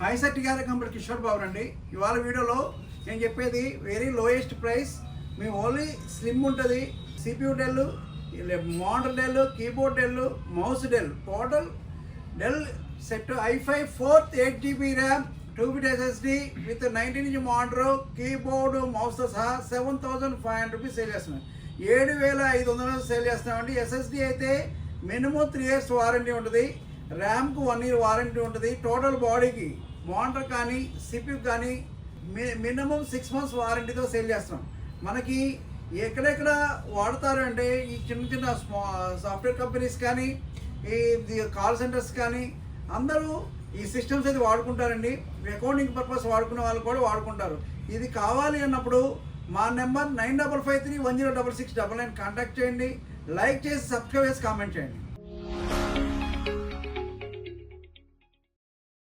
Hi sir TR company Kishore Babu అండి ఇవాళ వీడియోలో నేను చెప్పేది వెరీ లోయెస్ట్ ప్రైస్ మీ ఓన్లీ స్లిమ్ ఉంటుంది. CPU Dell model Dell keyboard Dell mouse Dell total Dell set i five fourth eight GB RAM two bit SSD with nineteen inch monitor keyboard మౌస్తో సహా seven thousand five hundred rupees sale చేస్తున్నాం. ఏడు వేల ఐదు వందలు sale చేస్తున్నామండి. SSD అయితే minimum three years warranty ఉంటుంది. ర్యామ్కు వన్ ఇయర్ వారంటీ ఉంటుంది. టోటల్ బాడీకి మోనిటర్ కానీ సిపియు కానీ మి మినిమం సిక్స్ మంత్స్ వారంటీతో సేల్ చేస్తున్నాం. మనకి ఎక్కడెక్కడ వాడతారు అంటే ఈ చిన్న చిన్న సాఫ్ట్వేర్ కంపెనీస్ కానీ ఈ కాల్ సెంటర్స్ కానీ అందరూ ఈ సిస్టమ్స్ అయితే వాడుకుంటారండి. అకౌంటింగ్ పర్పస్ వాడుకునే వాళ్ళు కూడా వాడుకుంటారు. ఇది కావాలి అన్నప్పుడు మా number nine double five three one zero double six double nine contact చేయండి. లైక్ చేసి సబ్స్క్రైబ్ చేసి కామెంట్ చేయండి.